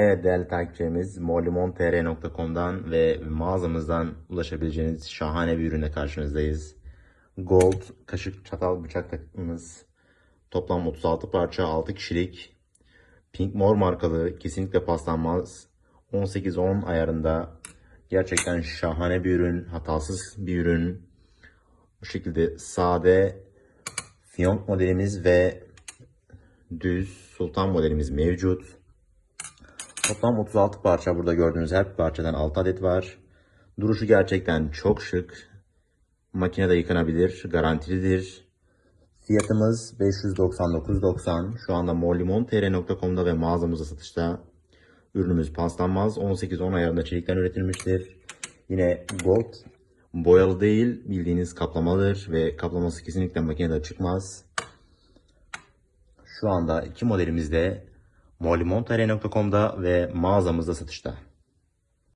Evet değerli takipçilerimiz molimontr.com'dan ve mağazamızdan ulaşabileceğiniz şahane bir ürüne karşınızdayız. Gold kaşık çatal bıçak takımımız toplam 36 parça 6 kişilik Pink Mor markalı kesinlikle paslanmaz 18-10 ayarında gerçekten şahane bir ürün hatasız bir ürün bu şekilde sade fiyonk modelimiz ve düz sultan modelimiz mevcut. Toplam 36 parça burada gördüğünüz her parçadan 6 adet var. Duruşu gerçekten çok şık. Makinede yıkanabilir, garantilidir. Fiyatımız 599.90. Şu anda molimontr.com'da ve mağazamızda satışta. Ürünümüz paslanmaz. 18-10 ayarında çelikten üretilmiştir. Yine gold boyalı değil bildiğiniz kaplamadır ve kaplaması kesinlikle makinede çıkmaz. Şu anda iki modelimiz de molimontr.com'da ve mağazamızda satışta.